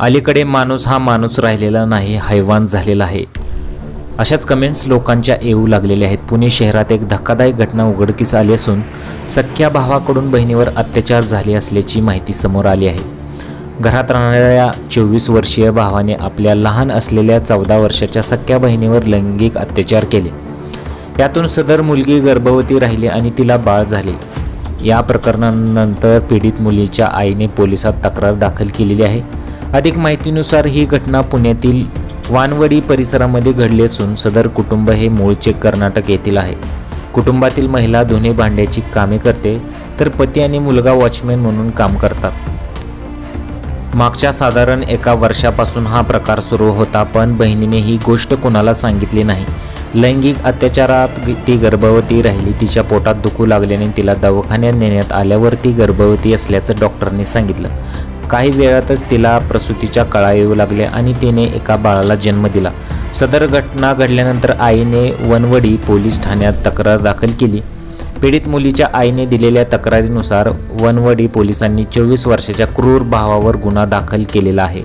अलीकडे माणूस हा माणूस राहिलेला नाही हैवान झालेला आहे. अशाच कमेंट्स लोकांच्या येऊ लागलेल्या आहेत. पुणे शहरात एक धक्कादायक घटना उघडकीस आली असून सख्या भावाकडून बहिणीवर अत्याचार झाले असल्याची माहिती समोर आली आहे. घरात राहणाऱ्या चोवीस वर्षीय भावाने आपल्या लहान असलेल्या चौदा वर्षाच्या सख्या बहिणीवर लैंगिक अत्याचार केले. यातून सदर मुलगी गर्भवती राहिली आणि तिला बाळ झाले. या प्रकरणानंतर पीडित मुलीच्या आईने पोलिसात तक्रार दाखल केलेली आहे. अधिक माहितीनुसार ही घटना पुण्यातील वानवडी परिसरामध्ये घडली असून सदर कुटुंब हे मूळचे कर्नाटक येथील आहे. कुटुंबातील महिला दोन्ही भांड्याची कामे करते तर पती आणि मुलगा वॉचमॅन म्हणून काम करतात. मागच्या साधारण एका वर्षापासून हा प्रकार सुरू होता पण बहिणीने ही गोष्ट कोणाला सांगितली नाही. लैंगिक अत्याचारात ती गर्भवती राहिली. तिच्या पोटात दुखू लागल्याने तिला दवाखान्यात नेण्यात आल्यावर ती गर्भवती असल्याचं डॉक्टरनी सांगितलं. काही वेळातच तिला प्रसूतीच्या कळा येऊ लागल्या आणि तिने एका बाळाला जन्म दिला. सदर घटना घडल्यानंतर आईने वनवडी पोलीस ठाण्यात तक्रार दाखल केली. पीडित मुलीच्या आईने दिलेल्या तक्रारीनुसार वनवडी पोलिसांनी चोवीस वर्षाच्या क्रूर भावावर गुन्हा दाखल केलेला आहे.